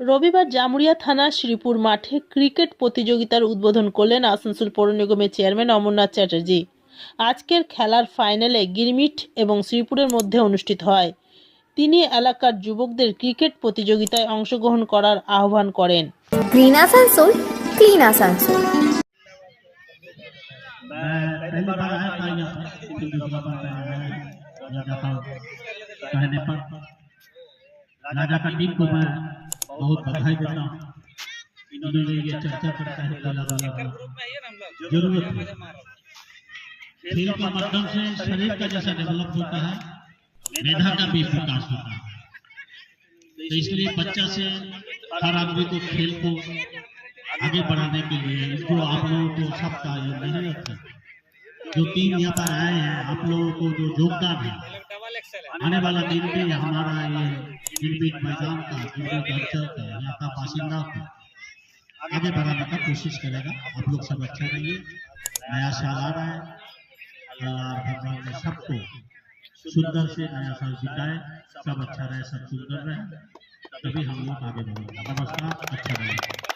রবিবার জামুরিয়া থানা শ্রীপুর মাঠে ক্রিকেট প্রতিযোগিতার উদ্বোধন করলেন আসানসোল পৌর নিগমের চেয়ারম্যান অমরনাথ চ্যাটার্জি। আজকের খেলার ফাইনালে গিরমিট এবং শ্রীপুরের মধ্যে অনুষ্ঠিত হয়। তিনি এলাকার যুবকদের ক্রিকেট প্রতিযোগিতায় অংশগ্রহণ করার আহ্বান করেন। Green Asansol clean Asansol. कहने पर राजा का टीम को मैं बहुत बधाई देता हूँ। इन्होंने ये चर्चा करता है अलग अलग ज़रूरत खेल के माध्यम से शरीर का जैसा डेवलप होता है, मेधा का भी विकास होता है। तो इसलिए बच्चा से हर आदमी को खेल को आगे बढ़ाने के लिए जो आप लोगों को सबका ये मेहनत जो टीम यहाँ पर आए हैं, आप लोगों को जो योगदान है आने वाला दिन भी हमारा ये गिरमिट मैदान का अंचल का यहाँ का बासिंदा को। आगे बढ़ाने का कोशिश करेगा। आप लोग सब अच्छा रहिए। नया साल आ रहा है। अल्लाह भगवान ने सबको सुंदर से नया साल बिताए सब अच्छा रहे, सब सुंदर रहे। तभी हम लोग आगे बढ़ेंगे। नमस्कार। अच्छा रहेगा